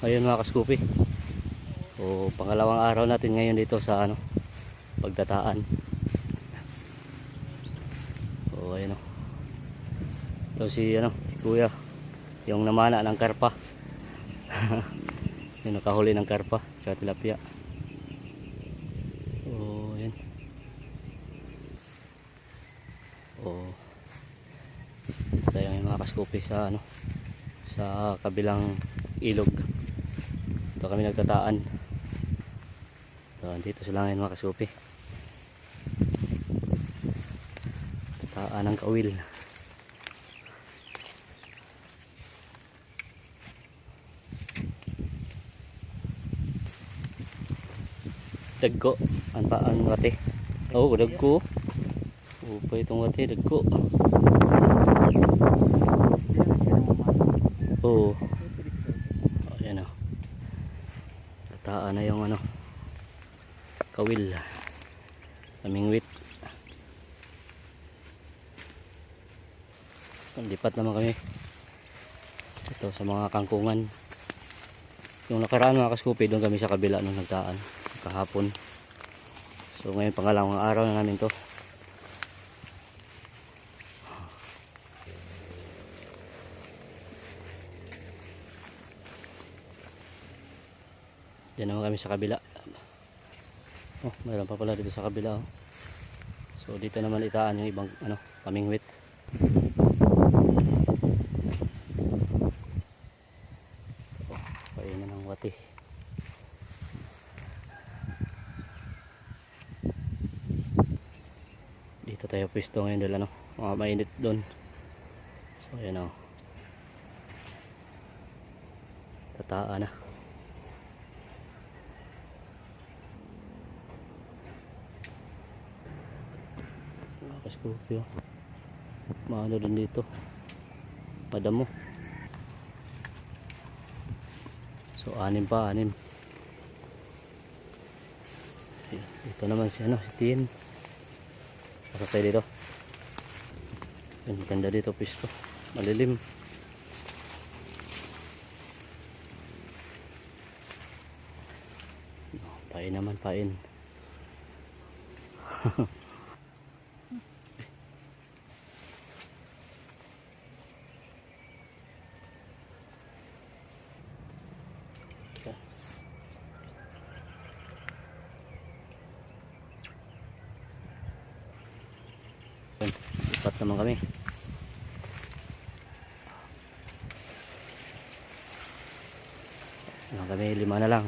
Ayun mga kaskupi. O pangalawang araw natin ngayon dito sa ano pagdataan. O ayun o. Ito si ano, si Kuya. Yung namana ng karpa. yung nakahuli ng karpa tsaka tilapia. So ayun. O tayo yung mga kaskupi sa ano sa kabilang ilog. Ito kami nagtataan. So, dito sila ngayon mga kasupi. Tataan ng kawil. Dagko. Ang paan wate. Oo, oh, dagko. Pa itong wate, dagko. Oo. Oh, yan o. Tataan na yung ano. Kawil. Kamingwit. Lipat naman kami. Ito sa mga kangkungan. Yung nakaraan mga kaskupi, doon kami sa kabila nung nagtaan. Kahapon. So ngayon pangalawang araw na namin to. Diyan naman kami sa kabila. Oh, mayroon pa pala dito sa kabila. Oh. So dito naman itaan yung ibang ano, pamingwit. Oh, Painan ng wati. Dito tayo pwesto ngayon dahil ano, mga mainit doon. So ayan o. Tataan na. Scorpio. Maano din dito. Madamo. So anim pa, anim. Dito naman si ano. Pasok tayo dito. Yan, ganda dito pisto. Malilim. Pain naman, pain. Yan, Lipat naman kami. Yan kami, lima na lang.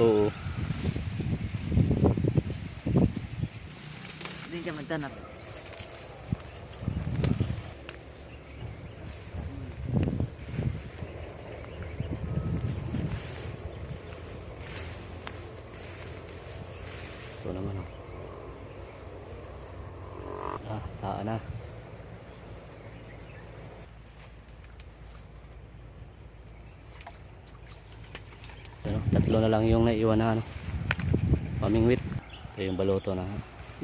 Oo. Hindi ka magtanap. Ito naman oh. Ah, taan na. Ano, tatlo na lang yung naiwan na ano. Pamingwit. Ito yung baloto na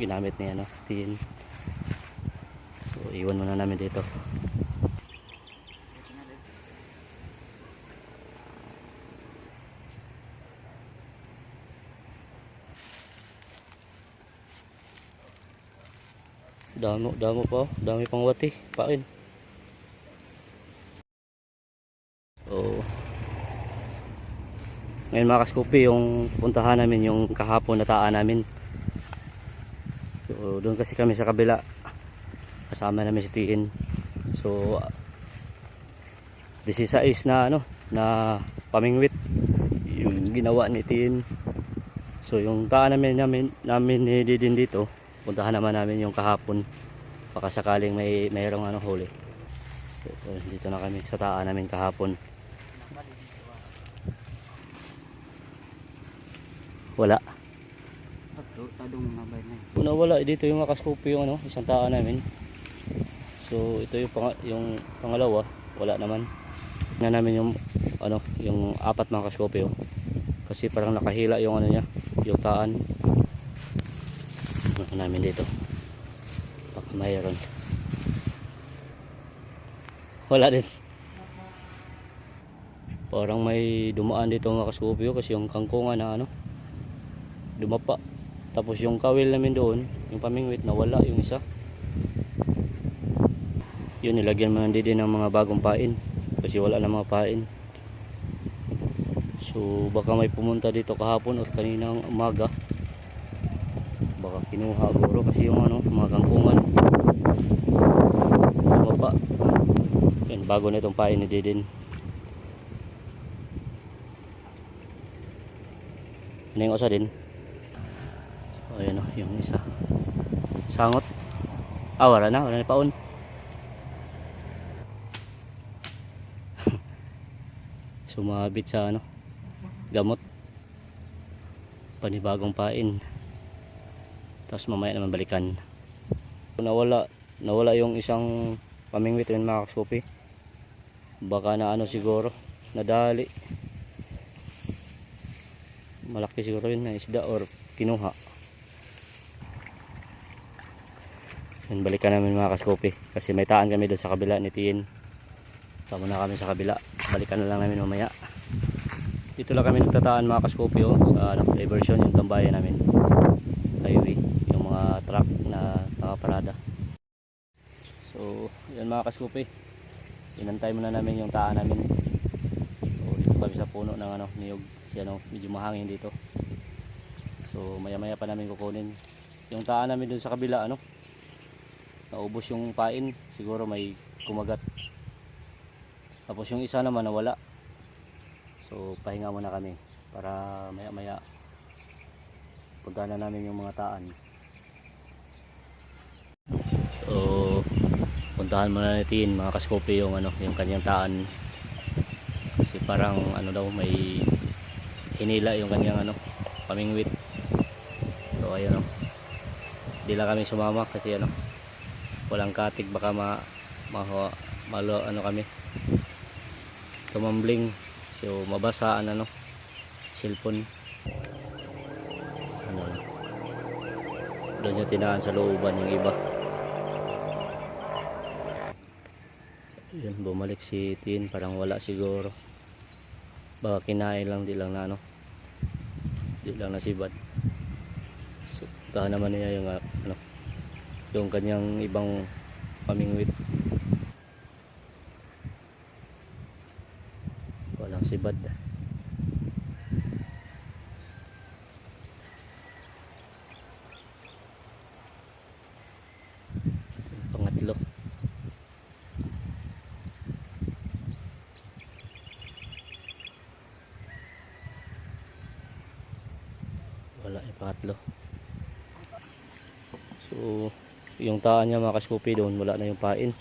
ginamit ni ano, tin. So, iwan muna namin dito. Damo, damo pa. oh. Dami pang wati. Pain. Oo. Ngayon mga kaskupi, yung puntahan namin, yung kahapon nataan namin. So, doon kasi kami sa kabila. Kasama namin si Tiin. So, 16 na ano, na pamingwit. Yung ginawa ni Tiin. So, yung taan namin, namin, namin ni Didin dito, puntahan naman namin yung kahapon. Baka sakaling may mayroong ano huli. So, dito na kami sa taan namin kahapon. Wala. Tadong mga bay na yun. Una wala dito yung makaskopo yung ano, isang taan namin. So ito yung pang yung pangalawa, wala naman. Na namin yung ano, yung apat mga kaskopyo. Kasi parang nakahila yung ano niya, yung taan. Ano namin dito. Baka mayroon. Wala din. Parang may dumaan dito mga kaskopyo kasi yung kangkungan na ano, dumapa. Tapos yung kawil namin doon, yung pamingwit, nawala yung isa. Yun, nilagyan mo din ng mga bagong pain. Kasi wala na mga pain. So, baka may pumunta dito kahapon or kaninang umaga. Baka kinuha guro kasi yung ano, mga kangkungan. Dumapa. Yan, bago na itong pain ni Didin. Ano yung usa din? O, ayan o, yung isa. Ah, wala na, wala na paon. Sumabit sa ano, gamot. Panibagong pain. Tapos mamaya naman balikan. Nawala, nawala yung isang pamingwit yun mga kakskopi. Baka na ano siguro, nadali. Malaki siguro yun na isda or kinuha. Yan, balikan namin mga kaskopi. Kasi may taan kami doon sa kabila ni Tien. Tama na kami sa kabila. Balikan na lang namin mamaya. Dito lang kami nagtataan mga kaskopi oh, sa ano, diversion yung tambayan namin. Highway. Yung mga truck na nakaparada. So, yan mga kaskopi. Inantay muna namin yung taan namin. So, dito kami sa puno ng ano, niyog. Kasi ano, medyo mahangin dito. So, maya maya pa namin kukunin. Yung taan namin dun sa kabila, ano, naubos yung pain. Siguro may kumagat. Tapos yung isa naman nawala. So pahinga muna kami para maya maya puntahan na namin yung mga taan. So puntahan muna natin mga kaskope yung ano yung kanyang taan. Kasi parang ano daw may hinila yung kanyang ano pamingwit. So ayun o hindi lang kami sumama kasi ano walang katig baka ma, ma malo ano kami. Tumambling. So mabasaan ano cellphone. Ano doon yung tinaan sa looban yung iba. Yun bumalik si Tin. Parang wala siguro. Baka kinain lang di lang na ano. Di lang nasibad so tahan naman niya yung ah, ano yung kanyang ibang pamingwit. Walang sibad pangatlo. Wala yung pangatlo. So, yung taan niya mga doon, wala na yung pain.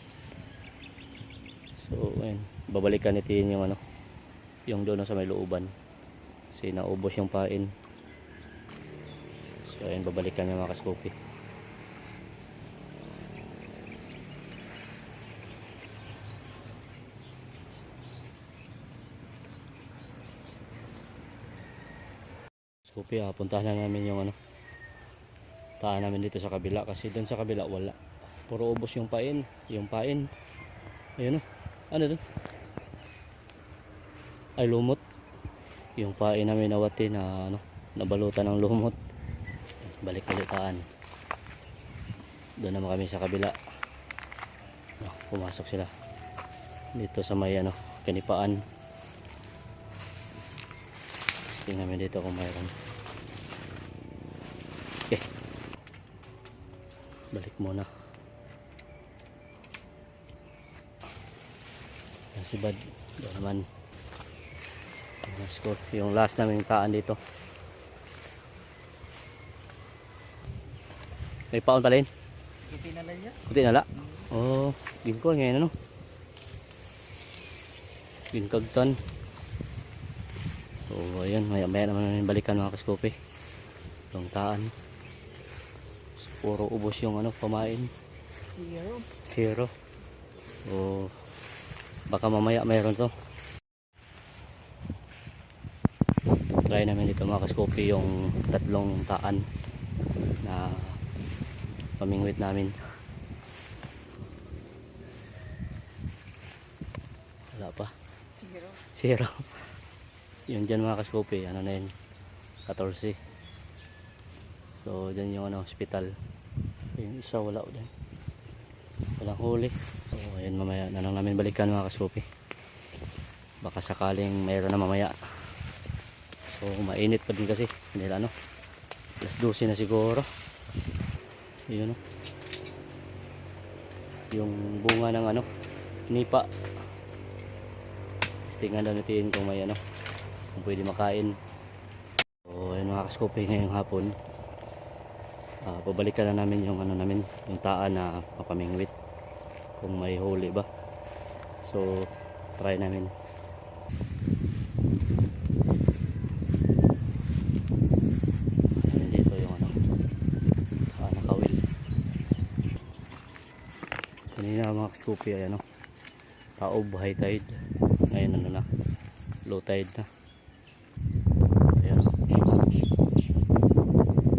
So, ayun, babalikan natin yung ano, yung doon sa may looban. Kasi naubos yung pain. So, ayun, babalikan niya mga kaskupi. Skupi, ah, na namin yung ano, taan namin dito sa kabila kasi doon sa kabila wala. Puro ubos yung pain yung pain. Ayun o ano to? Ay lumot. Yung pain namin nawati na ano nabalutan ng lumot. Balik ulit taan doon naman kami sa kabila. Oh, pumasok sila. Dito sa may ano kanipaan tingnan namin dito kung mayroon. Okay balik muna. Yan si Bad doon naman Yung score. yung last namin taan dito. May paon pa rin Kuti na lang yan. kunti nala oh ginkol ngayon ano? Ginkagtan. So ayan maya maya naman balikan mga kaskope yung taan puro ubos yung ano pamain Zero. zero o baka mamaya mayroon to try namin dito mga kaskopi yung tatlong taan na pamingwit namin. Wala pa. Zero. Zero. yun dyan mga kaskopi. Ano na yun? 14. So dyan yung ano, hospital. Yung isa wala din. Walang huli. So ayun mamaya na lang namin balikan mga kaskopi. Baka sakaling mayroon na mamaya. So mainit pa din kasi. Dahil ano. Alas 12 na siguro. Yun o. Yung bunga ng ano. Nipa. Tingnan daw natin kung may ano. Kung pwede makain. So ayun mga kaskopi ngayong hapon. Ah, pabalikan na namin yung ano namin. Yung taan na papamingwit. Kung may huli ba. So try namin. Ano. Ah. Kanina mga kaskopi ay ano. Taob high tide. Ngayon ano na. Low tide na. Ayan.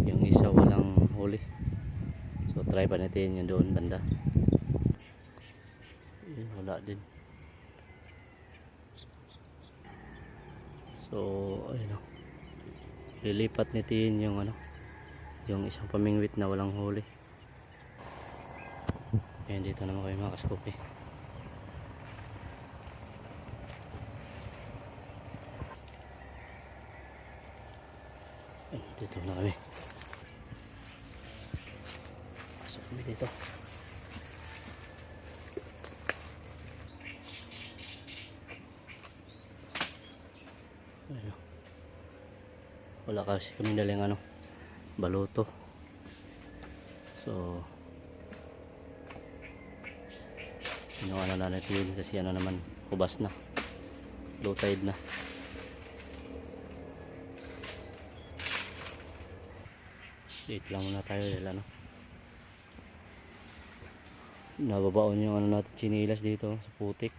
Yung isa walang huli. So try pa natin yung doon banda. Yun, wala din. So, ayun o. Lilipat natin yung ano, yung isang pamingwit na walang huli. Ayan, dito naman kayo mga kaskopi. Ayan, dito na kami. Pasok kami dito. Wala kasi kami daling ano, baluto. So, Ginawa na na natin kasi ano naman, kubas na. Low tide na. Late lang muna tayo dahil ano. Nababaon yung ano natin chinilas dito sa putik.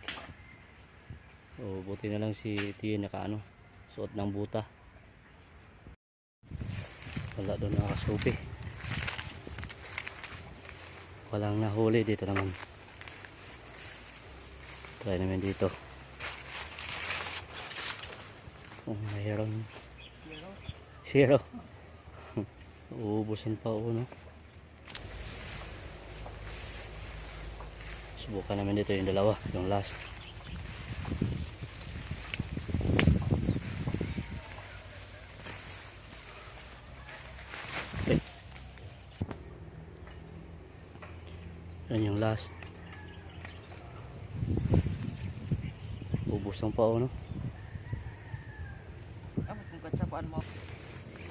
So, buti na lang si Tiyo naka ano, suot ng buta. Wala doon nakasupi. Walang nahuli dito naman. Try namin dito. Kung mayroon. Zero. Uubusan pa ako, Subukan namin dito yung dalawa, yung last. Okay. Yan yung last. Ubus ng pa no? Mo.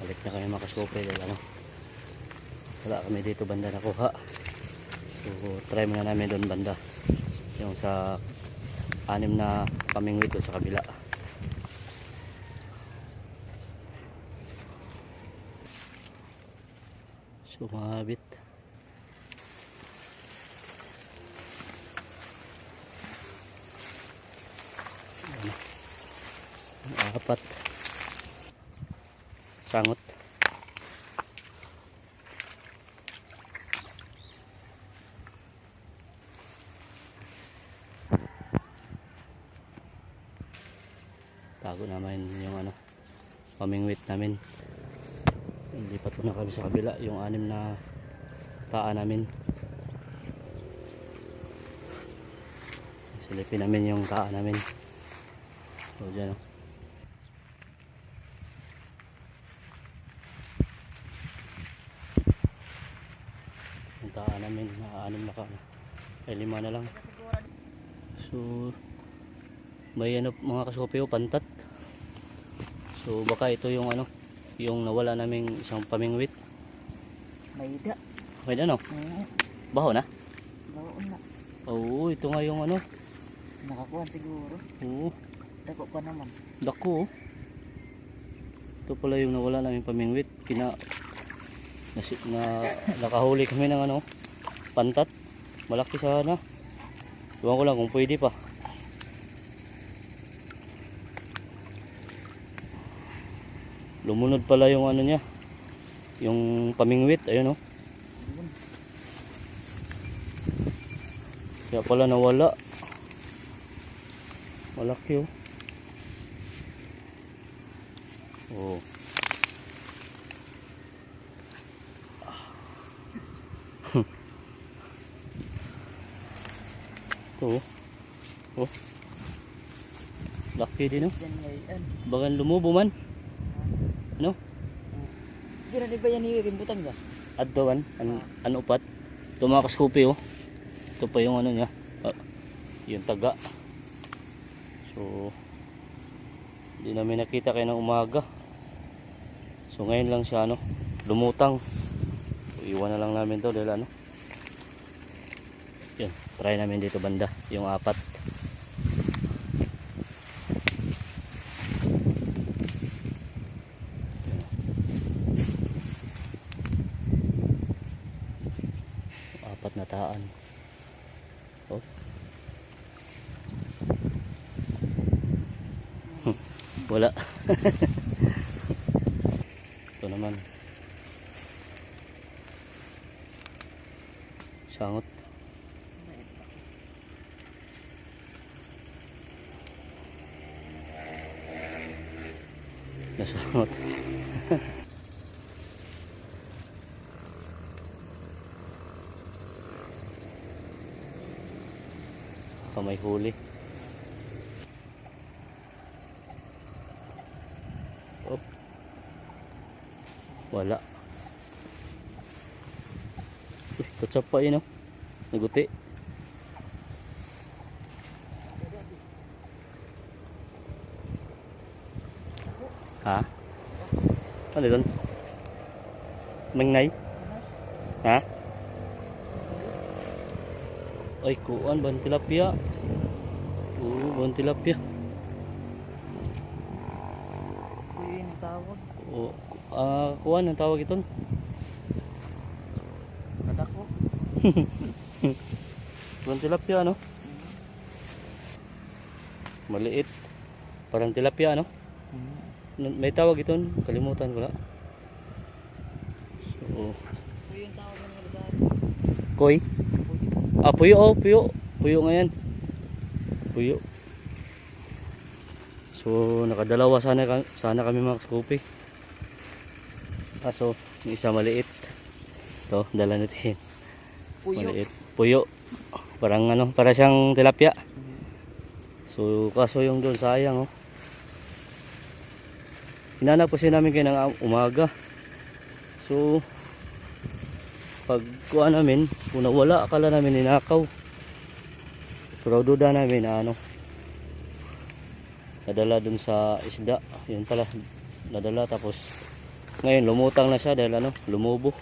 Balik na kami makaskope dahil ano wala kami dito banda nakuha so try muna namin doon banda. Yung sa anim na pamingwit doon sa kabila. Sumabit apat sangot tago naman yung ano pamingwit namin. Lipat ko na kami sa kabila yung anim na taa namin. Silipin namin yung taa namin. So dyan oh. yung taa namin na anim na ka ay lima na lang. So, may ano mga kasopyo, pantat. So, baka ito yung ano, yung nawala naming isang pamingwit. may ida. May ano, Oo. baho na. Baon na. Oo, ito nga yung ano. Nakakuhan siguro. Oo, Dako pa naman. dako. oh. Ito pala yung nawala naming pamingwit. Kina, na, na nakahuli kami ng ano, pantat. Malaki sana. Iwan ko lang kung pwede pa. Lumunod pala yung ano niya. Yung pamingwit, ayun oh. Kaya pala nawala. Malaki oh. Oh. Ito oh. Oh. Laki din oh. Bagan lumubo man. Ano? Di ba yan hirimbutan ka? Adtawan, an, an upat. Ito mga kaskupi oh. Ito pa yung ano niya. Ah, yung taga. So, hindi namin nakita kayo ng umaga. So ngayon lang siya ano, lumutang. So, iwan na lang namin to dahil ano. Yun, try namin dito banda, yung apat na taan. Oh. Hmm, Wala. Ito naman. Sangot. Nasangot. Baka may huli. Wala. Uy, katsap pa yun oh. Naguti. Ha? Ano doon? Mangnay? Ha? Ay, kuan, ban tilapia. Oo, ban tilapia. Yun tawag. Oo, ah, kuan, ang tawag ito? Kadako. Ban tilapia, ano? Maliit. Parang tilapia, ano? May tawag ito, kalimutan ko na. So, ng. Koy. Ah, puyo oh, puyo. Puyo ngayon. Puyo. So, nakadalawa sana, sana kami mga Scoopy. Kaso, yung isa maliit. Ito, dala natin. Puyo. Maliit. Puyo. Parang ano, para siyang tilapia. So, kaso yung doon sayang oh. Hinanap siya namin kayo ng umaga. So, pag kuha namin, kung nawala, akala namin ninakaw. Pero duda namin na ano, nadala dun sa isda. Yun pala, nadala tapos ngayon lumutang na siya dahil ano, lumubo.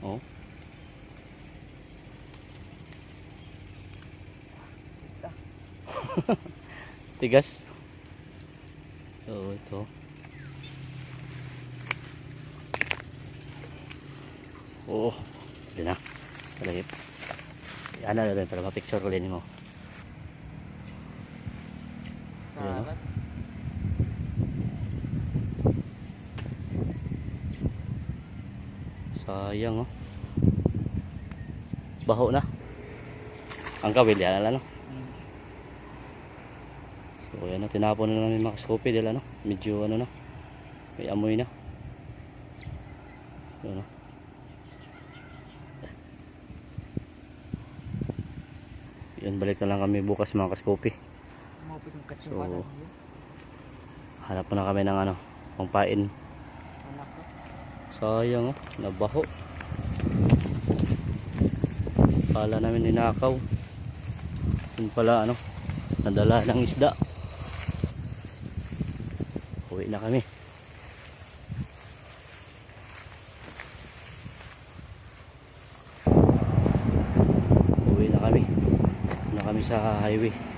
Oh. Tigas. Oo, ito. Oo. Ito na. Talagip. Na rin para ma-picture ko rin mo. Ayan. Karat. Sayang oh. Baho na. Ang kawil yan ano. Hmm. So yan na tinapon na namin mga kaskopi dahil ano, medyo ano na. May amoy na. Yan oh. Yan balik na lang kami bukas mga kaskopi. So. Hanap na kami ng ano, pangpain. Sayang oh, nabaho. Kala namin ninakaw. Yun pala ano, nadala ng isda. Uwi. Na kami sa highway.